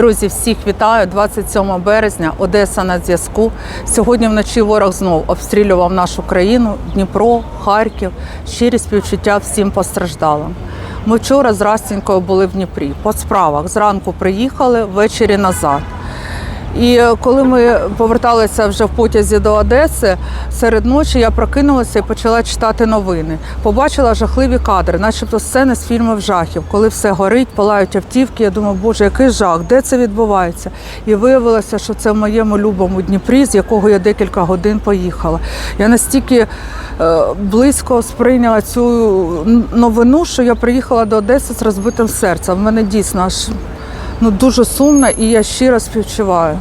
Друзі, всіх вітаю. 27 березня, Одеса на зв'язку. Сьогодні вночі ворог знов обстрілював нашу країну, Дніпро, Харків. Щирі співчуття всім постраждалим. Ми вчора з Растінькою були в Дніпрі по справах. Зранку приїхали, ввечері назад. І е, коли ми поверталися вже в потязі до Одеси, серед ночі я прокинулася і почала читати новини. Побачила жахливі кадри, начебто сцени з фільмів жахів, коли все горить, палають автівки. Я думаю, боже, який жах, де це відбувається? І виявилося, що це в моєму любому Дніпрі, з якого я декілька годин поїхала. Я настільки е, близько сприйняла цю новину, що я приїхала до Одеси з розбитим серцем. В мене дійсно аж ну, дуже сумно і я щиро співчуваю.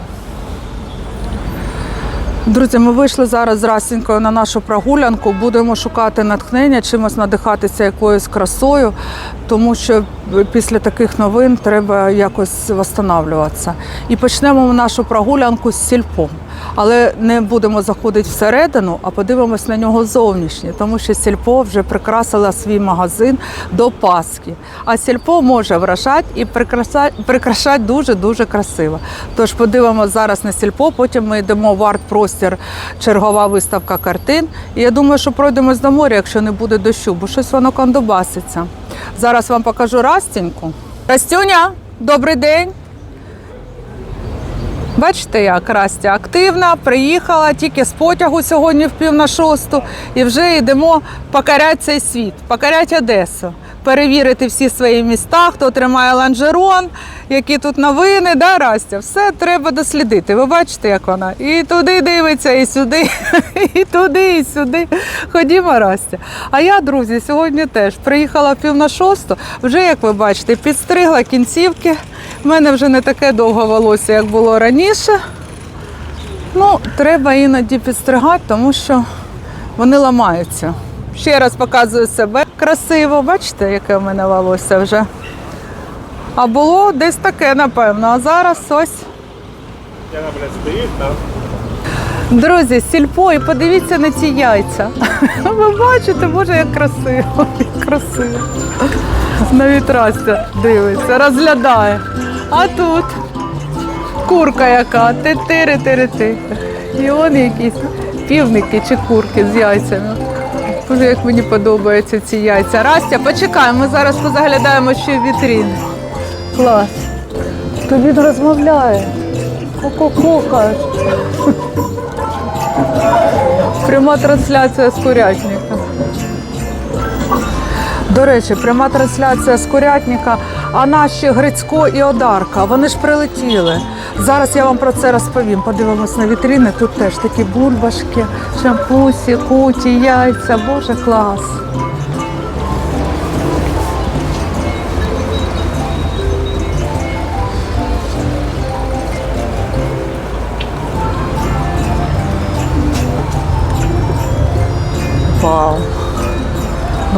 Друзі, ми вийшли зараз з Расінькою на нашу прогулянку. Будемо шукати натхнення, чимось надихатися якоюсь красою, тому що після таких новин треба якось восстанавливатися. І почнемо нашу прогулянку з сільпом. Але не будемо заходити всередину, а подивимось на нього зовнішнє, тому що сільпо вже прикрасила свій магазин до Пасхи. А сільпо може вражати і прикрашати, прикрашати дуже-дуже красиво. Тож подивимося зараз на сільпо, потім ми йдемо в арт-простір, чергова виставка картин. І я думаю, що пройдемось до моря, якщо не буде дощу, бо щось воно кондобаситься. Зараз вам покажу Растіньку. Растюня, добрий день. Бачите, як Растя активна, приїхала тільки з потягу сьогодні в пів на шосту, і вже йдемо покоряти цей світ, покоряти Одесу, перевірити всі свої міста, хто тримає ланжерон, які тут новини, да, Растя? Все треба дослідити. Ви бачите, як вона і туди дивиться, і сюди, і туди, і сюди. Ходімо, Растя. А я, друзі, сьогодні теж приїхала пів на шосту. Вже, як ви бачите, підстригла кінцівки. У мене вже не таке довго волосся, як було раніше. Ну, треба іноді підстригати, тому що вони ламаються. Ще раз показую себе красиво. Бачите, яке в мене волосся вже. А було десь таке, напевно. А зараз ось. Яна, блядь, стоїть там. Друзі, сільпо, і подивіться на ці яйця. Ви бачите, боже, як красиво, як красиво. Навіть Растя дивиться, розглядає. А тут курка яка, ти-тири-тири-ти. І он якісь півники чи курки з яйцями. Боже, як мені подобаються ці яйця. Растя, почекай, ми зараз позаглядаємо ще в вітріни. Клас. То він розмовляє. Ко-ко-ко. Пряма трансляція з курятника. До речі, пряма трансляція з курятника, а наші Грицько і Одарка, вони ж прилетіли. Зараз я вам про це розповім. Подивимось на вітрини. Тут теж такі бульбашки, шампусі, куті, яйця. Боже, клас.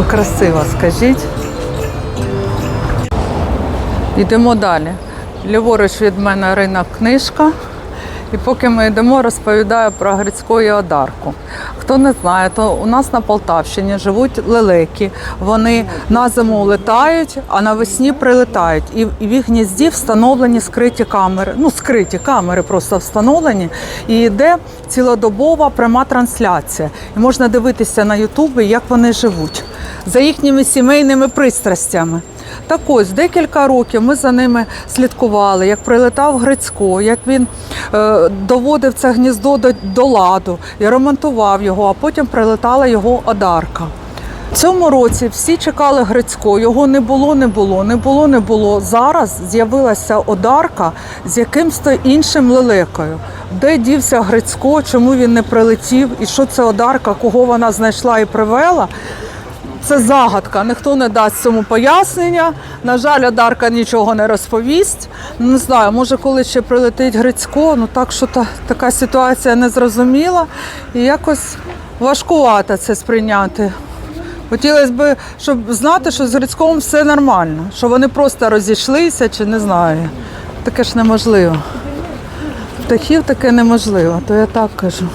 Красиво, скажіть. Йдемо далі. Ліворуч від мене ринок книжка. І поки ми йдемо, розповідаю про Грицьку Одарку. Хто не знає, то у нас на Полтавщині живуть лелеки. Вони на зиму летають, а навесні прилетають. І в їх гнізді встановлені скриті камери. Ну, скриті камери просто встановлені. І йде цілодобова пряма трансляція. І можна дивитися на Ютубі, як вони живуть за їхніми сімейними пристрастями. Так ось декілька років ми за ними слідкували, як прилетав Грицько, як він е, доводив це гніздо до, до ладу і ремонтував його, а потім прилетала його Одарка. Цьому році всі чекали Грицько, його не було, не було, не було, не було. Зараз з'явилася Одарка з якимсь іншим лелекою. Де дівся Грицько, чому він не прилетів, і що це Одарка, кого вона знайшла і привела. Це загадка, ніхто не дасть цьому пояснення. На жаль, Одарка нічого не розповість. Не знаю, може, коли ще прилетить Грицько, ну так що та, така ситуація незрозуміла і якось важкувато це сприйняти. Хотілося б, щоб знати, що з Грицьком все нормально, що вони просто розійшлися чи не знаю. Таке ж неможливо. Птахів таке неможливо, то я так кажу.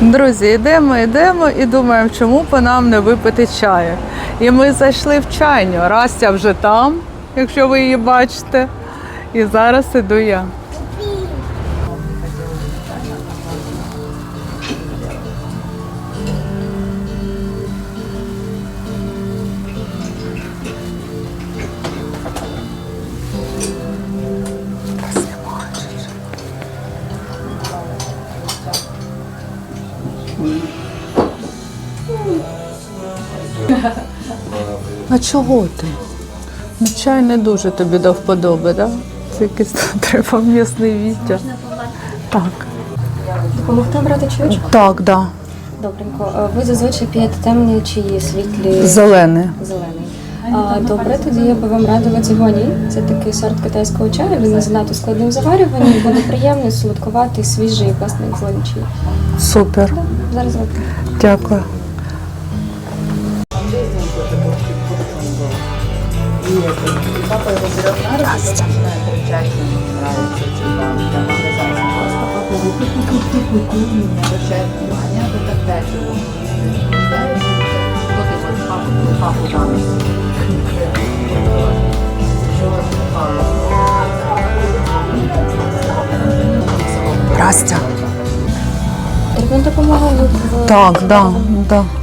Друзі, йдемо, йдемо і думаємо, чому б нам не випити чаю. І ми зайшли в чайню. Растя вже там, якщо ви її бачите. І зараз іду я. Чого ти? Ну, чай не дуже тобі до вподоби, так? Да? Це якийсь треба м'ясний вітер. Так. Допомогти брати чайочок? Так, так. Да. Добренько. Ви зазвичай п'єте темні чи світлі Зелений. зелений. А, добре, тоді я би вам радила цигоні. Це такий сорт китайського чаю. Він не занадто складний в заварюванні, буде приємний, солодкуватий, свіжий, власне, зелений чай. Супер. Зараз вип'ю. Дякую. Папа его берет на руки и начинает кричать, что ему нравится, типа, там оказалось просто папа не обращает внимания, ты так дальше его что ты хочешь папу, папу там. Здрасте. Він допомагав в Так, да.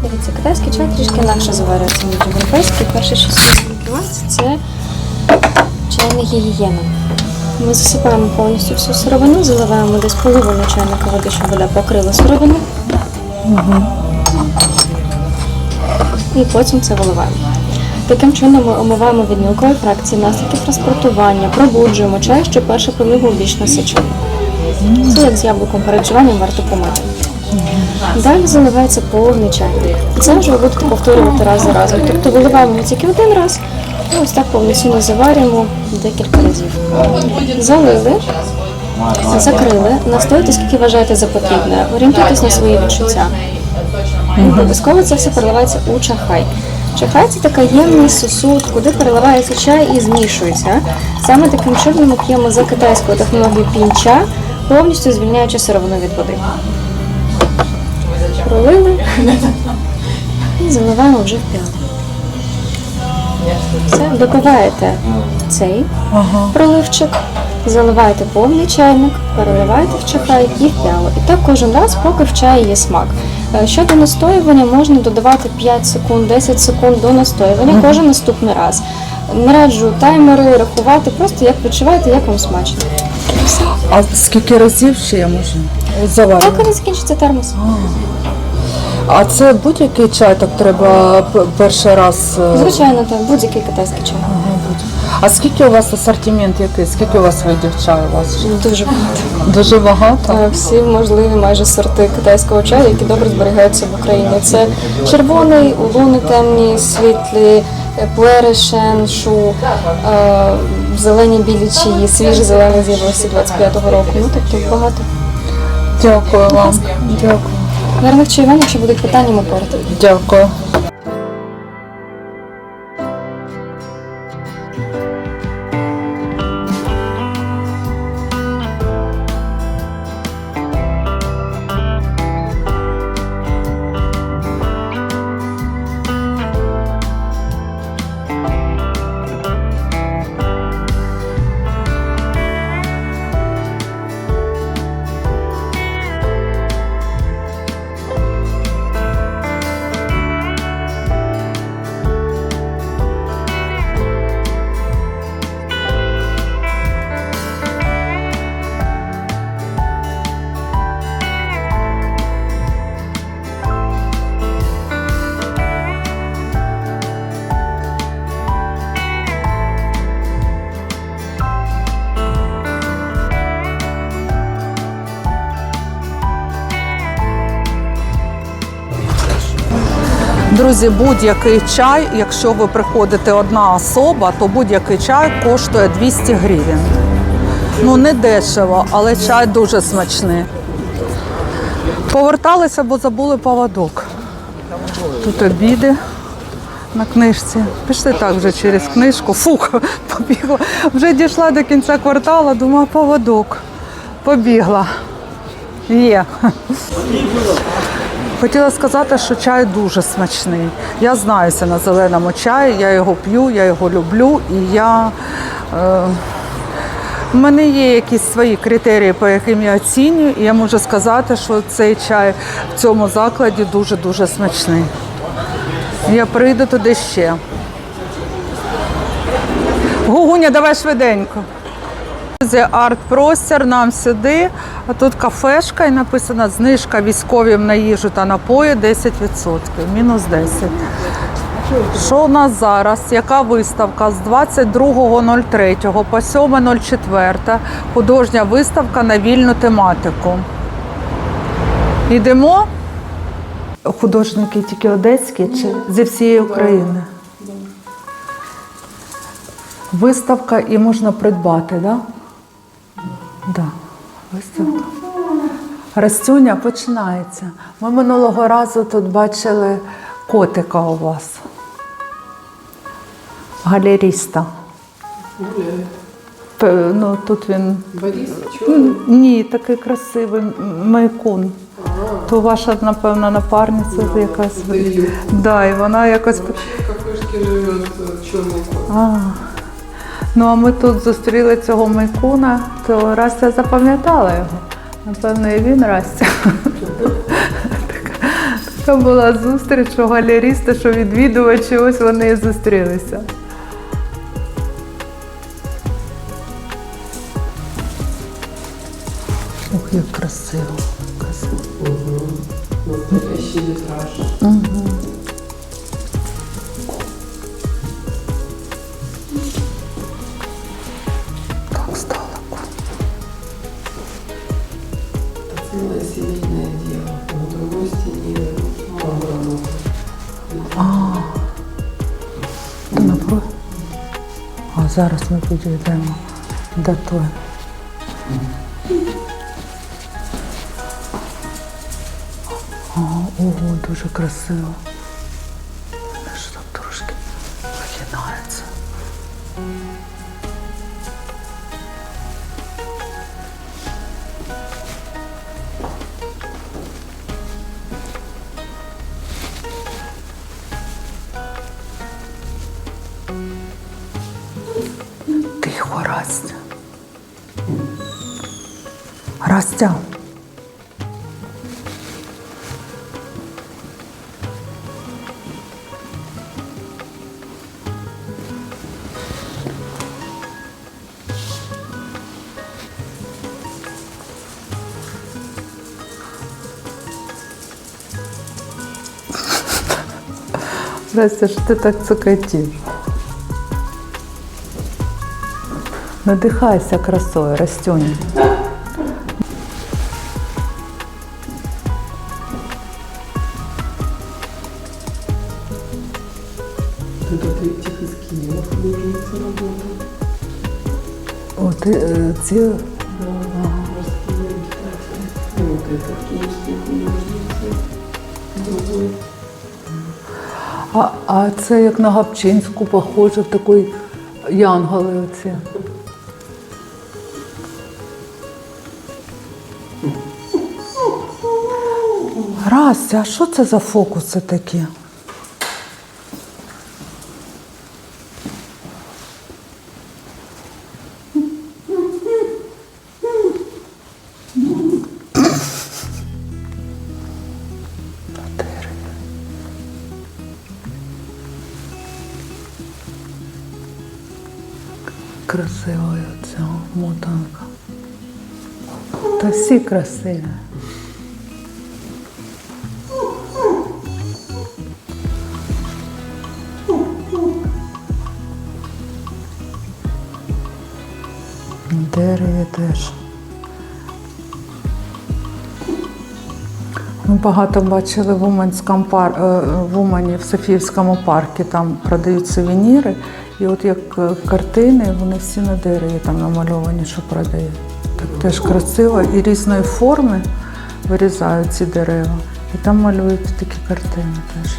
Дивіться, китайський чай трішки інакше заварюється, ніж європейський. Перші шість 20 це чайна гігієна. Ми засипаємо повністю всю сировину, заливаємо десь половину чайника води, щоб вода покрила сировину. Угу. І потім це виливаємо. Таким чином ми омиваємо від мілкої фракції наслідки транспортування, пробуджуємо чай, що перше пили більш насичений. Це як з яблуком переджуванням варто помити. Далі заливається повний чай. Це вже ви будете повторювати раз за разом. Тобто виливаємо тільки один раз, ось так повноцінно заварюємо декілька разів. Залили, закрили, настоїте, скільки вважаєте за потрібне, орієнтуйтесь на свої відчуття. Обов'язково це все переливається у чахай. Чахай це така ємний сосуд, куди переливається чай і змішується. Саме таким чином ми п'ємо за китайською технологією пінча, повністю звільняючи сировину від води пролили і заливаємо вже в піалу. Все, допиваєте цей проливчик, заливаєте повний чайник, переливаєте в чахай і в піалу. І так кожен раз, поки в чаї є смак. Е, Щодо настоювання, можна додавати 5 секунд, 10 секунд до настоювання кожен наступний раз. Не раджу таймери рахувати, просто як відчуваєте, як вам смачно. А скільки разів ще я можу заварювати? Поки не закінчиться термос. А це будь-який чай так треба п- перший раз. е, Звичайно, так, будь-який китайський чай. А скільки у вас асортимент який? Скільки у вас видів чаю? У вас Дуже багато. дуже багато. Е, всі можливі майже сорти китайського чаю, які добре зберігаються в Україні. Це червоний, улуни темні, світлі, е, пуерешен, шу, е, зелені білі чаї, свіжі зелені з'явилися 25-го року. Ну тобто багато. Дякую вам. Дякую. Гарних чаювань, якщо будуть питання, ми поряд. Дякую. Друзі, будь-який чай, якщо ви приходите одна особа, то будь-який чай коштує 200 гривень. Ну, не дешево, але чай дуже смачний. Поверталися, бо забули поводок. Тут обіди на книжці. Пішли так вже через книжку. Фух, побігла. Вже дійшла до кінця кварталу, думаю, поводок. Побігла. Є. Хотіла сказати, що чай дуже смачний. Я знаюся на зеленому чаї, я його п'ю, я його люблю і я е, У мене є якісь свої критерії, по яким я оцінюю, і я можу сказати, що цей чай в цьому закладі дуже-дуже смачний. Я прийду туди ще. Гугуня, давай швиденько. Це арт-простір нам сюди, а тут кафешка і написано знижка військовим на їжу та напої 10%, мінус 10. Що у нас зараз? Яка виставка? З 22.03 по 7.04 художня виставка на вільну тематику. Йдемо? Художники тільки одеські чи зі всієї України? Виставка і можна придбати, так? Да? Да, виставка. Растюня починається. Ми минулого разу тут бачили котика у вас. Галеріста. Ну, тут він. Борис, Ні, такий красивий майкун. То ваша, напевно, напарниця якась. Да, і вона якось. Вообще э, черный кот. Ну, а ми тут зустріли цього майкуна, то Растя запам'ятала його. Напевно, і він Растя. Така, така була зустріч, що галерісти, що відвідувачі, ось вони і зустрілися. Ох, як красиво. красиво. Настоящий витраж. Так зараз ми підійдемо до той. Ого, дуже красиво. Растя. Растя, що ти так цокотиш? Надихайся красою, Растюня. Другой. А, а це як на Гапчинську похоже, такий янголи оці. Растя, а що це за фокуси такі? Красива ця мотанка. Та всі красиві. Дереві теж. Ми багато бачили в Уманському пар... е, в Умані в Софіївському парку, там продають сувеніри. І от як е, картини, вони всі на дереві там намальовані, що продають. Так теж красиво і різної форми вирізають ці дерева. І там малюють такі картини теж.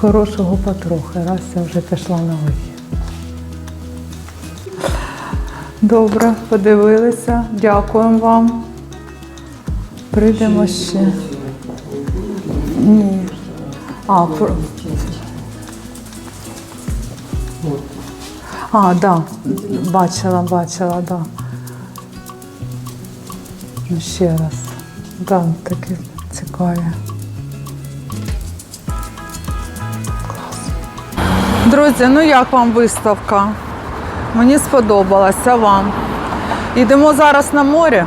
Хорошого потрохи, Рася вже пішла на вихід. Добре, подивилися. Дякуємо вам. Прийдемо ще. Ні. А, про... А, да. Бачила, бачила, да. Ну, ще раз. Да, таке цікаве. Друзі, ну як вам виставка? Мені сподобалася вам. Йдемо зараз на море.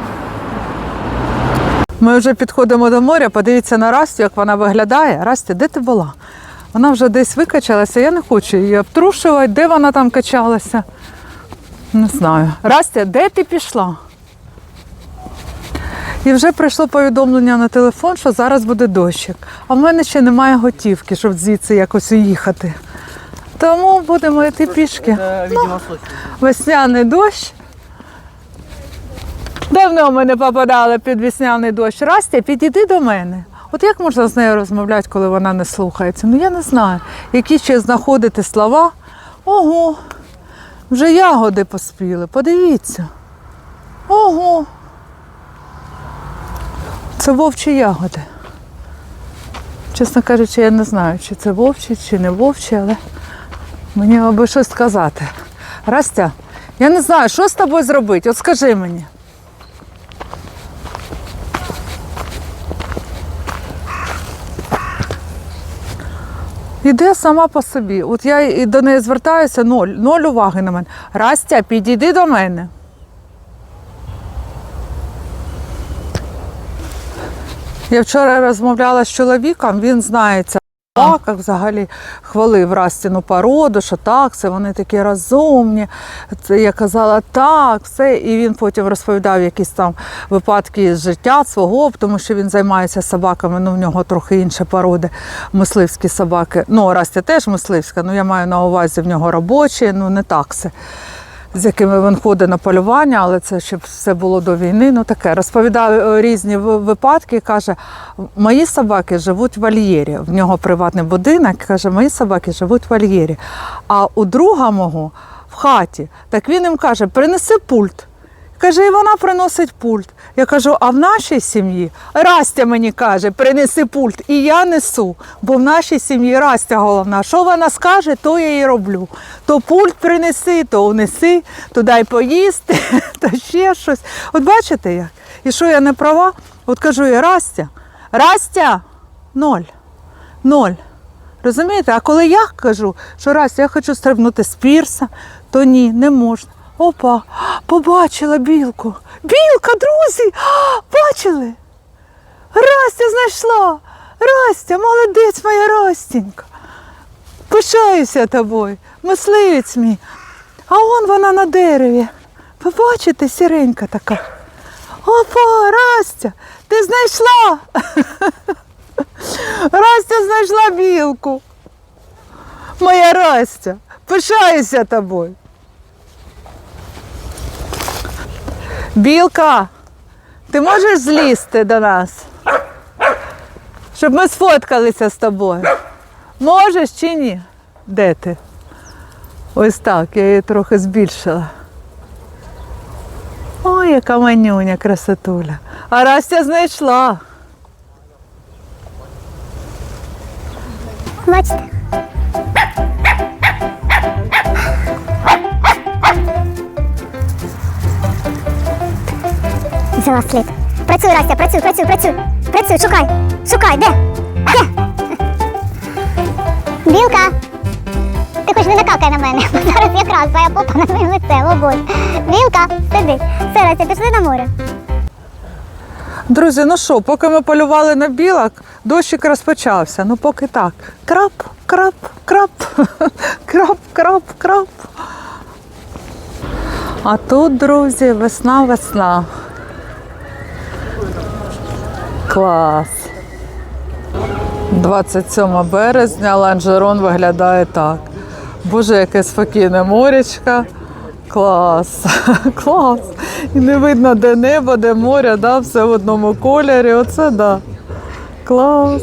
Ми вже підходимо до моря, подивіться на Растю, як вона виглядає. Растя, де ти була? Вона вже десь викачалася, я не хочу її обтрушувати. Де вона там качалася? Не знаю. Растя, де ти пішла? І вже прийшло повідомлення на телефон, що зараз буде дощик. А в мене ще немає готівки, щоб звідси якось уїхати. Тому будемо йти пішки. Ну, весняний дощ. Давно ми не попадали під весняний дощ. Растя, підійди до мене. От як можна з нею розмовляти, коли вона не слухається? Ну я не знаю. Які ще знаходити слова. Ого, вже ягоди поспіли. Подивіться. Ого. Це вовчі ягоди. Чесно кажучи, я не знаю, чи це вовчі, чи не вовчі, але мені аби щось сказати. Растя, я не знаю, що з тобою зробити? От скажи мені. Іде сама по собі. От я і до неї звертаюся, ноль, ноль уваги на мене. Растя, підійди до мене. Я вчора розмовляла з чоловіком, він знається собаках, взагалі хвалив Растіну породу, що так, це вони такі розумні. Це я казала так, все. І він потім розповідав якісь там випадки з життя свого, тому що він займається собаками, ну в нього трохи інші породи, мисливські собаки. Ну, Растя теж мисливська, ну я маю на увазі в нього робочі, ну не такси з якими він ходить на полювання, але це ще все було до війни. Ну таке розповідав е, різні випадки. Каже, мої собаки живуть в вольєрі. В нього приватний будинок. Каже, мої собаки живуть в вольєрі. А у друга мого в хаті, так він їм каже, принеси пульт. Каже, і вона приносить пульт. Я кажу, а в нашій сім'ї Растя мені каже, принеси пульт. І я несу, бо в нашій сім'ї Растя головна. Що вона скаже, то я і роблю. То пульт принеси, то унеси, то дай поїсти, то ще щось. От бачите як? І що я не права? От кажу я, Растя, Растя, ноль. Ноль. Розумієте? А коли я кажу, що Растя, я хочу стрибнути з пірса, то ні, не можна. Опа, побачила білку. Білка, друзі! Бачили? Растя знайшла. Растя, молодець моя Растінька. Пишаюся тобою, мисливець мій. А он вона на дереві. Ви бачите, сіренька така. Опа, Растя, ти знайшла. Растя знайшла білку. Моя Растя, пишаюся тобою. Білка, ти можеш злізти до нас? Щоб ми сфоткалися з тобою. Можеш чи ні? Де ти? Ось так, я її трохи збільшила. Ой, яка манюня, красотуля. А Растя знайшла. Бачите? Взяла слід. Працюй, Растя, працюй, працюй, працюй. Працюй, шукай. Шукай, де? Де? Білка. Ти хоч не накавкай на мене, бо зараз якраз твоя попа на моє лице, о. Білка, сиди. Все, Растя, пішли на море. Друзі, ну що, поки ми полювали на білок, дощик розпочався. Ну поки так. Крап, крап, крап, крап, крап, крап. А тут, друзі, весна, весна. Клас. 27 березня Ланжерон виглядає так. Боже, яке спокійне морячка. Клас, клас. І не видно, де небо, де море, да, все в одному кольорі. Оце да. Клас.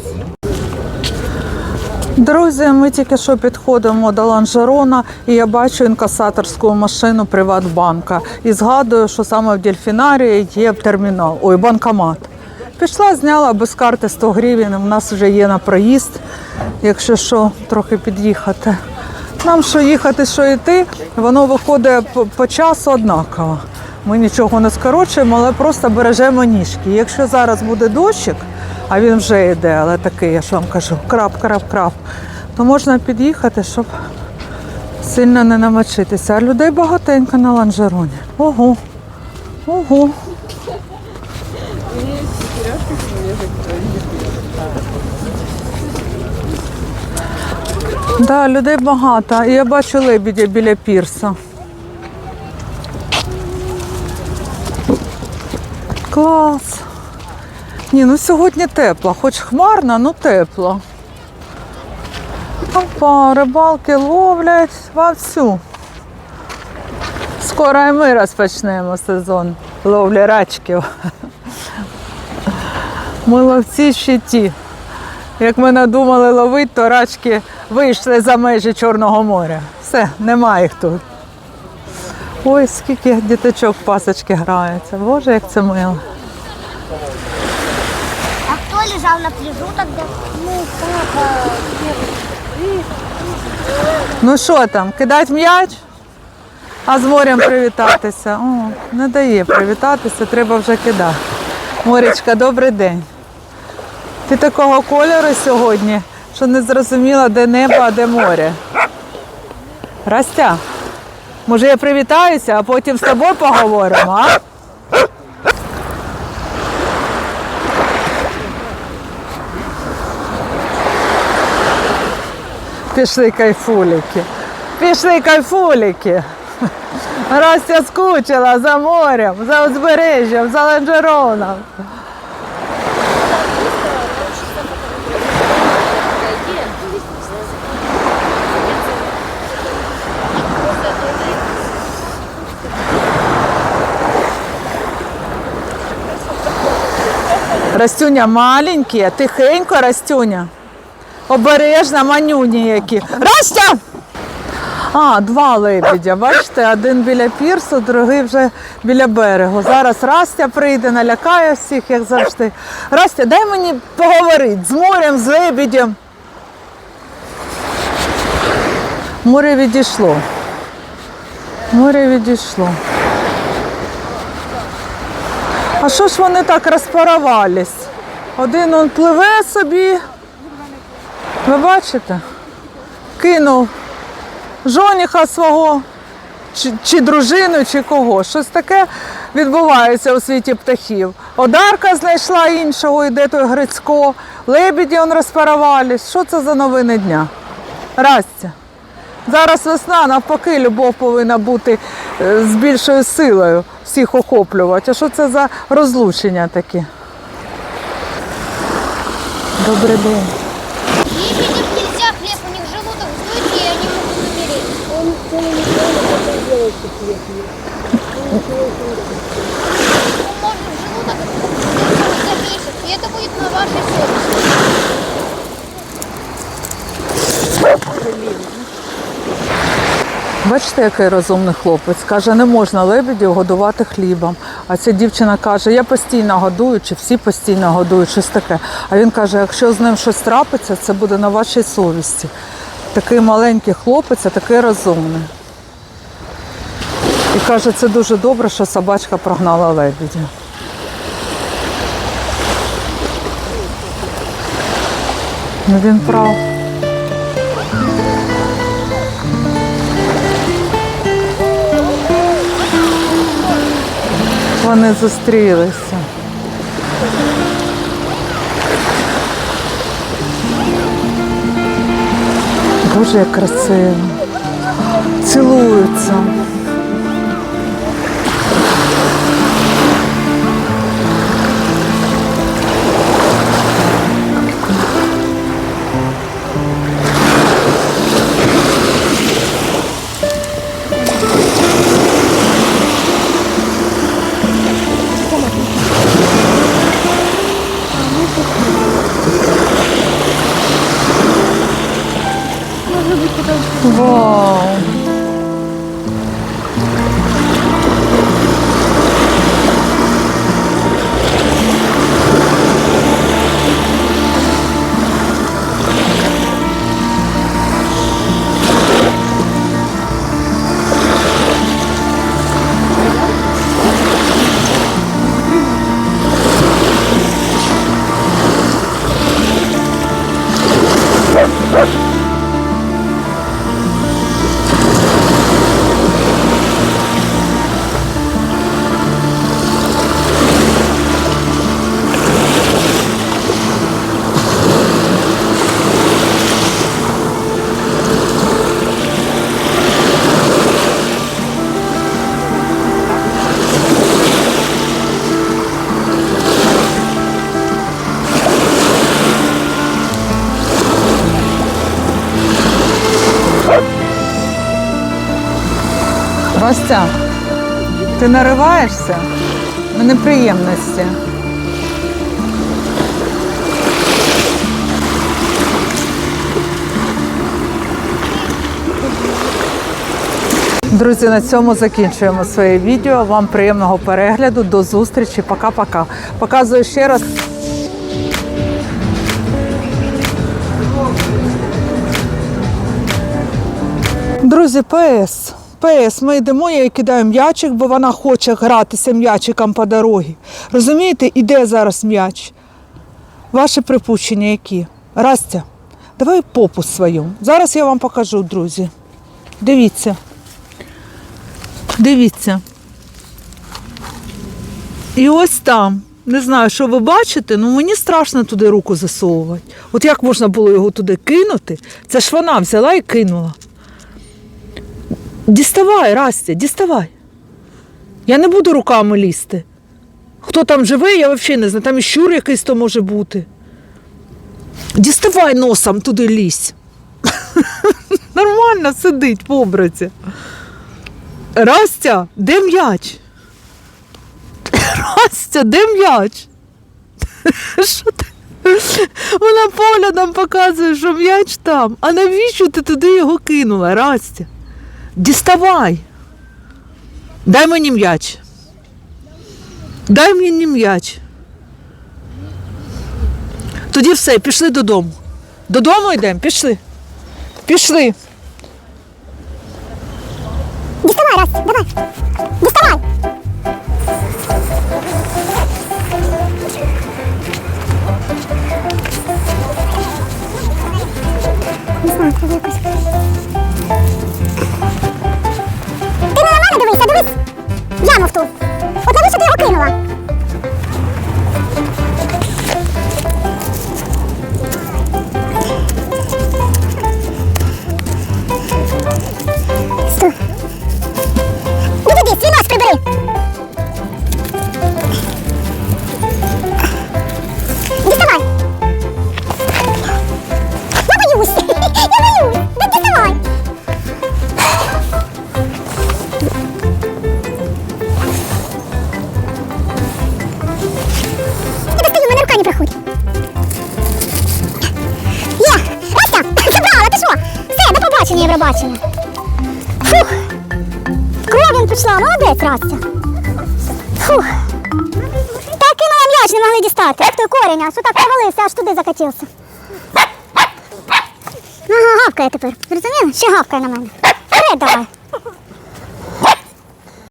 Друзі, ми тільки що підходимо до ланжерона, і я бачу інкасаторську машину Приватбанка. І згадую, що саме в дельфінарії є термінал, ой, банкомат. Пішла, зняла без карти 100 гривень. У нас вже є на проїзд, якщо що, трохи під'їхати. Нам що їхати, що йти, воно виходить по, часу однаково. Ми нічого не скорочуємо, але просто бережемо ніжки. Якщо зараз буде дощик, а він вже йде, але такий, я ж вам кажу, крап, крап, крап, то можна під'їхати, щоб сильно не намочитися. А людей багатенько на ланжероні. Ого. Ого. Да, людей багато. Я бачу лебідя біля пірса. Клас. Ні, ну сьогодні тепло, хоч хмарно, ну тепло. Опа, рибалки ловлять вовсю. Скоро і ми розпочнемо сезон ловлі рачків. Ми ловці ще ті. Як ми надумали ловити, то рачки вийшли за межі Чорного моря. Все, немає їх тут. Ой, скільки діточок пасочки граються. Боже, як це мило. А хто лежав на пляжу тогда? Ну, папа. Ну що там, кидать м'яч? А з морем привітатися. О, не дає привітатися, треба вже кидати. Морічка, добрий день. Ти такого кольору сьогодні, що не зрозуміла, де небо, а де море. Растя, може я привітаюся, а потім з тобою поговоримо, а? Пішли кайфулики. Пішли кайфулики. Растя скучила за морем, за узбережжям, за ланжероном. Растюня маленькі, тихенько, Растюня. Обережно, манюні які. Растя! А, два лебедя. Бачите, один біля пірсу, другий вже біля берегу. Зараз Растя прийде, налякає всіх, як завжди. Растя, дай мені поговорити з морем, з лебедем. Море відійшло. Море відійшло. А що ж вони так розпаровались? Один он пливе собі. Ви бачите? Кинув жоніха свого, чи, чи дружину, чи кого. Щось таке відбувається у світі птахів. Одарка знайшла іншого, йде той Грицько, лебеді он розпарувались. Що це за новини дня? Растя. Зараз весна, навпаки, любов повинна бути е, з більшою силою всіх охоплювати. А що це за розлучення такі? Добрий день. Нельзя хлеб, у них желудок вздует, и они могут умереть может желудок вздуть за месяц, и это будет на вашей совести. Бачите, який розумний хлопець. Каже, не можна лебедів годувати хлібом. А ця дівчина каже, я постійно годую, чи всі постійно годують, щось таке. А він каже, якщо з ним щось трапиться, це буде на вашій совісті. Такий маленький хлопець, а такий розумний. І каже, це дуже добре, що собачка прогнала лебедя. Ну він прав. Вони зустрілися. Боже, як красиво. Цілуються. Ростя, ти нариваєшся на неприємності. Друзі, на цьому закінчуємо своє відео. Вам приємного перегляду. До зустрічі. Пока-пока. Показую ще раз. Друзі, ПС. ПС, ми йдемо, я їй кидаю м'ячик, бо вона хоче гратися м'ячиком по дорозі. Розумієте, іде зараз м'яч. Ваші припущення які? Растя, давай попу свою. Зараз я вам покажу, друзі. Дивіться. Дивіться. І ось там. Не знаю, що ви бачите, але мені страшно туди руку засовувати. От як можна було його туди кинути? Це ж вона взяла і кинула. Діставай, Растя, діставай. Я не буду руками лізти. Хто там живе, я взагалі не знаю. Там і щур якийсь то може бути. Діставай носом туди лізь. Нормально сидить в образі. Растя, де м'яч? Растя, де м'яч? Що ти? Вона поглядом показує, що м'яч там. А навіщо ти туди його кинула, Растя? Діставай. Дай мені м'яч. Дай мені м'яч. Тоді все, пішли додому. Додому йдемо, пішли. Пішли. Діставай, Растя, давай. Діставай. Не. Дивися, дивись. Яму в ту. От навіщо ти його? Туди гавкає тепер. Зрозуміли? Ще гавкає на мене.